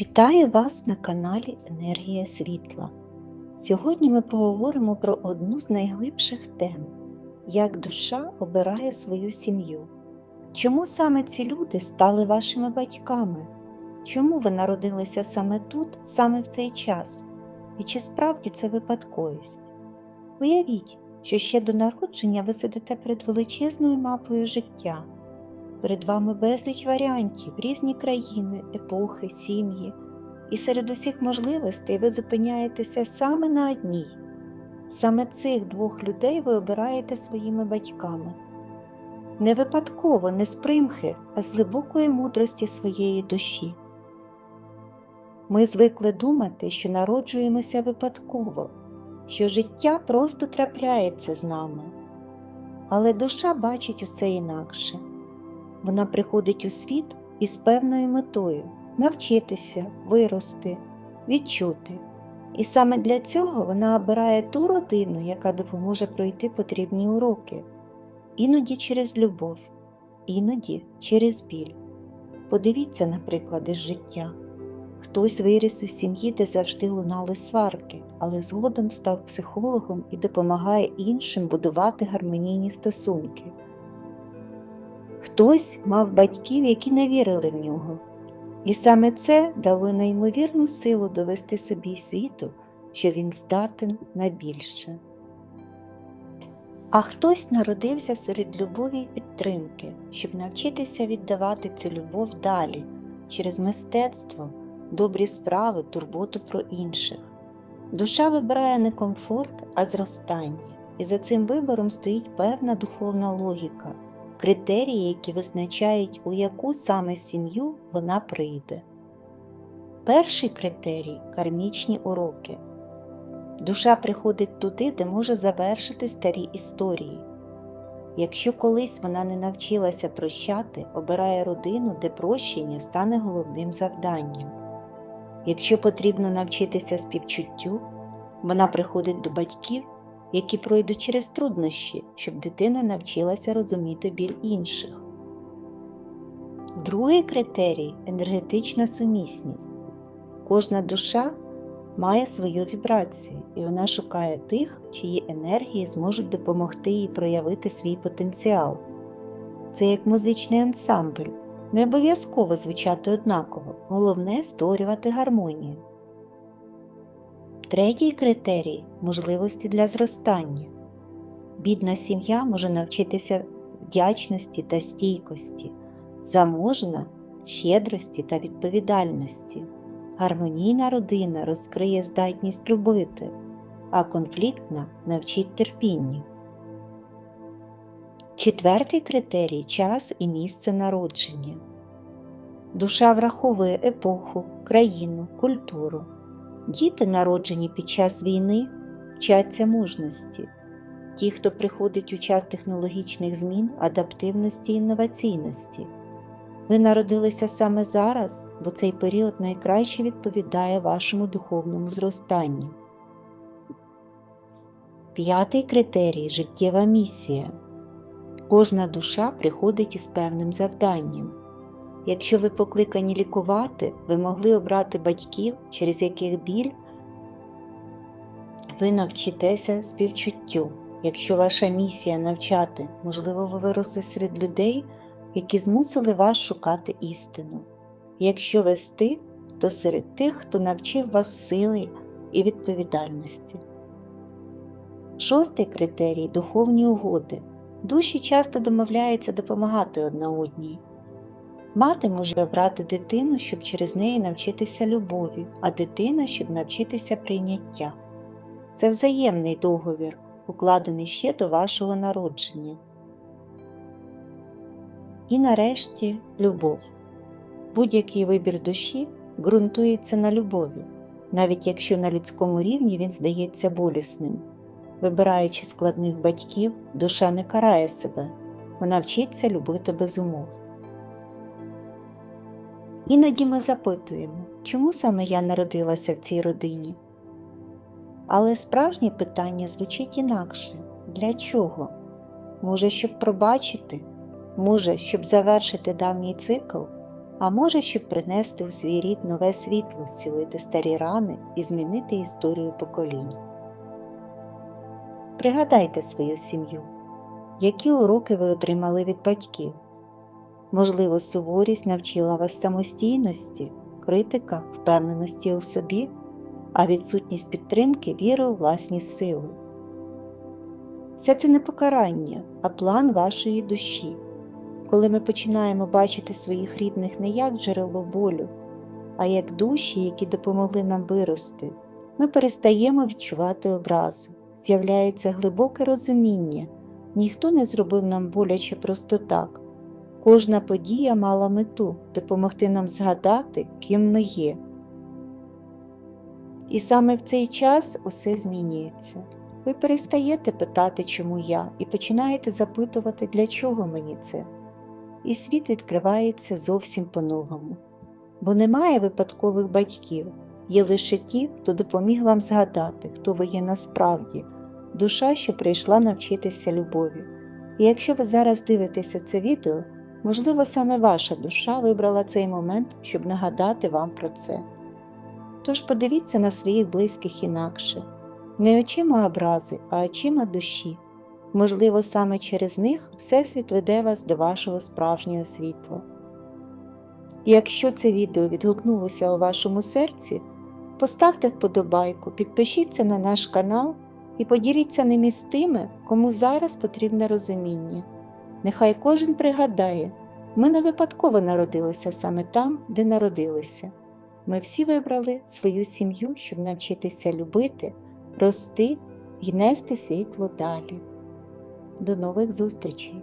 Вітаю вас на каналі Енергія Світла. Сьогодні ми поговоримо про одну з найглибших тем як душа обирає свою сім'ю. Чому саме ці люди стали вашими батьками? Чому ви народилися саме тут, саме в цей час? І чи справді це випадковість? Уявіть, що ще до народження ви сидите перед величезною мапою життя. Перед вами безліч варіантів, різні країни, епохи, сім'ї, і серед усіх можливостей ви зупиняєтеся саме на одній. Саме цих двох людей ви обираєте своїми батьками. Не випадково, не з примхи, а з глибокої мудрості своєї душі. Ми звикли думати, що народжуємося випадково, що життя просто трапляється з нами. Але душа бачить усе інакше. Вона приходить у світ із певною метою навчитися, вирости, відчути. І саме для цього вона обирає ту родину, яка допоможе пройти потрібні уроки, іноді через любов, іноді через біль. Подивіться на приклади життя. Хтось виріс у сім'ї, де завжди лунали сварки, але згодом став психологом і допомагає іншим будувати гармонійні стосунки. Хтось мав батьків, які не вірили в нього, і саме це дало неймовірну силу довести собі світу, що він здатен на більше. А хтось народився серед любові й підтримки, щоб навчитися віддавати цю любов далі через мистецтво, добрі справи, турботу про інших. Душа вибирає не комфорт, а зростання, і за цим вибором стоїть певна духовна логіка критерії, які визначають, у яку саме сім'ю вона прийде. Перший критерій кармічні уроки. Душа приходить туди, де може завершити старі історії. Якщо колись вона не навчилася прощати, обирає родину, де прощення стане головним завданням. Якщо потрібно навчитися співчуттю, вона приходить до батьків які пройдуть через труднощі, щоб дитина навчилася розуміти біль інших. Другий критерій енергетична сумісність. Кожна душа має свою вібрацію, і вона шукає тих, чиї енергії зможуть допомогти їй проявити свій потенціал. Це як музичний ансамбль, не обов'язково звучати однаково, головне створювати гармонію. Третій критерій можливості для зростання. Бідна сім'я може навчитися вдячності та стійкості, заможна щедрості та відповідальності. Гармонійна родина розкриє здатність любити, а конфліктна навчить терпінню. Четвертий критерій час і місце народження. Душа враховує епоху, країну, культуру. Діти, народжені під час війни, вчаться мужності. Ті, хто приходить у час технологічних змін, адаптивності і інноваційності. Ви народилися саме зараз, бо цей період найкраще відповідає вашому духовному зростанню. П'ятий критерій життєва місія. Кожна душа приходить із певним завданням. Якщо ви покликані лікувати, ви могли обрати батьків, через яких біль ви навчитеся співчуттю. Якщо ваша місія навчати, можливо, ви виросли серед людей, які змусили вас шукати істину. Якщо вести, то серед тих, хто навчив вас сили і відповідальності. Шостий критерій духовні угоди. Душі часто домовляються допомагати одна одній. Мати може обрати дитину, щоб через неї навчитися любові, а дитина, щоб навчитися прийняття. Це взаємний договір, укладений ще до вашого народження. І нарешті любов. Будь-який вибір душі ґрунтується на любові, навіть якщо на людському рівні він здається болісним. Вибираючи складних батьків, душа не карає себе, вона вчиться любити без умов. Іноді ми запитуємо, чому саме я народилася в цій родині? Але справжнє питання звучить інакше для чого? Може, щоб пробачити, може, щоб завершити давній цикл, а може, щоб принести у свій рід нове світло, зцілити старі рани і змінити історію поколінь. Пригадайте свою сім'ю, які уроки ви отримали від батьків. Можливо, суворість навчила вас самостійності, критика, впевненості у собі, а відсутність підтримки віри у власні сили. Все це не покарання, а план вашої душі. Коли ми починаємо бачити своїх рідних не як джерело болю, а як душі, які допомогли нам вирости, ми перестаємо відчувати образу. З'являється глибоке розуміння. Ніхто не зробив нам боляче просто так. Кожна подія мала мету допомогти нам згадати, ким ми є. І саме в цей час усе змінюється. Ви перестаєте питати, чому я, і починаєте запитувати, для чого мені це. І світ відкривається зовсім по-новому. Бо немає випадкових батьків, є лише ті, хто допоміг вам згадати, хто ви є насправді, душа, що прийшла навчитися любові. І якщо ви зараз дивитеся це відео, можливо, саме ваша душа вибрала цей момент, щоб нагадати вам про це. Тож подивіться на своїх близьких інакше, не очима образи, а очима душі. Можливо, саме через них Всесвіт веде вас до вашого справжнього світла. Якщо це відео відгукнулося у вашому серці, поставте вподобайку, підпишіться на наш канал і поділіться ним із тими, кому зараз потрібне розуміння. Нехай кожен пригадає, ми не випадково народилися саме там, де народилися. Ми всі вибрали свою сім'ю, щоб навчитися любити, рости і нести світло далі. До нових зустрічей!